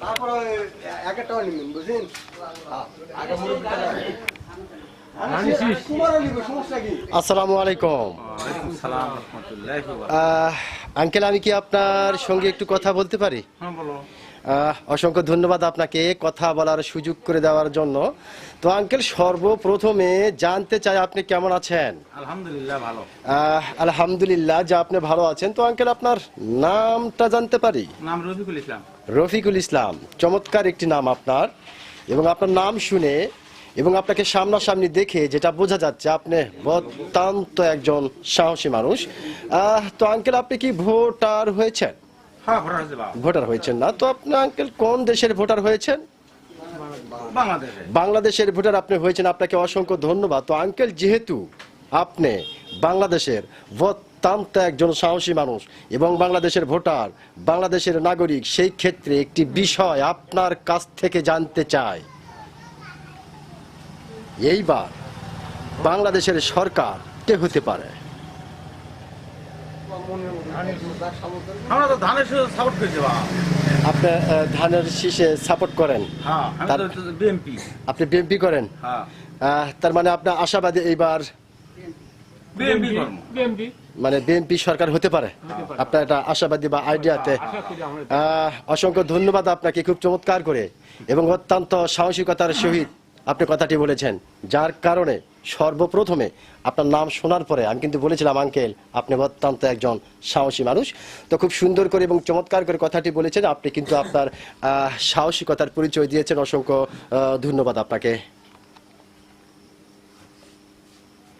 তারপরে এক একটা নিবেন বুঝলেন আগে মুরব্বীটা নেন। তোমারও নিবে, সমস্যা কি? আসসালামু আলাইকুম। আঙ্কেল আমি কি আপনার সঙ্গে একটু কথা বলতে পারি? আহ, অসংখ্য ধন্যবাদ আপনাকে কথা বলার সুযোগ করে দেওয়ার জন্য। তো আঙ্কেল সর্বপ্রথমে জানতে চাই আপনি কেমন আছেন? আলহামদুলিল্লাহ ভালো। আলহামদুলিল্লাহ যে আপনি ভালো আছেন। তো আঙ্কেল আপনার নামটা জানতে পারি? নাম রফিকুল ইসলাম। রফিকুল ইসলাম চমৎকার একটি নাম আপনার। এবং আপনার নাম শুনে এবং আপনাকে সামনাসামনি দেখে যেটা বোঝা যাচ্ছে আপনি অত্যন্ত একজন সাহসী মানুষ। আহ, তো আঙ্কেল আপনি কি ভোটার হয়েছেন? হ্যাঁ ভোটার ভোটার হয়েছেন না। তো আপনি আঙ্কেল কোন দেশের ভোটার হয়েছেন? বাংলাদেশের ভোটার আপনি হয়েছেন। আপনাকে অসংখ্য ধন্যবাদ। তো আঙ্কেল যেহেতু আপনি বাংলাদেশের অত্যন্ত একজন সাহসী মানুষ এবং বাংলাদেশের ভোটার বাংলাদেশের নাগরিক সেই ক্ষেত্রে একটি বিষয় আপনার কাছ থেকে জানতে চাই। এইবার বাংলাদেশের সরকার কে হতে পারে? আমরা তো ধানের শুধু সাপোর্ট করেছি আপনি ধানের শীষে সাপোর্ট করেন? হ্যাঁ বিএমপি আপনি বিএনপি করেন? হ্যাঁ। তার মানে আপনার আশাবাদী এইবার বিএমপি মানে বিএনপি সরকার হতে পারে। আপনার এটা আশাবাদী বা আইডিয়াতে অসংখ্য ধন্যবাদ আপনাকে খুব চমৎকার করে। এবং অত্যন্ত সাহসিকতার সহিত আপনি কথাটি বলেছেন। যার কারণে সর্বপ্রথমে আপনার নাম শোনার পরে আমি কিন্তু বলেছিলাম, আঙ্কেল, আপনি অত্যন্ত একজন সাহসী মানুষ। তো খুব সুন্দর করে এবং চমৎকার করে কথাটি বলেছেন। আপনি কিন্তু আপনার সাহসিকতার পরিচয় দিয়েছেন। অসংখ্য ধন্যবাদ আপনাকে।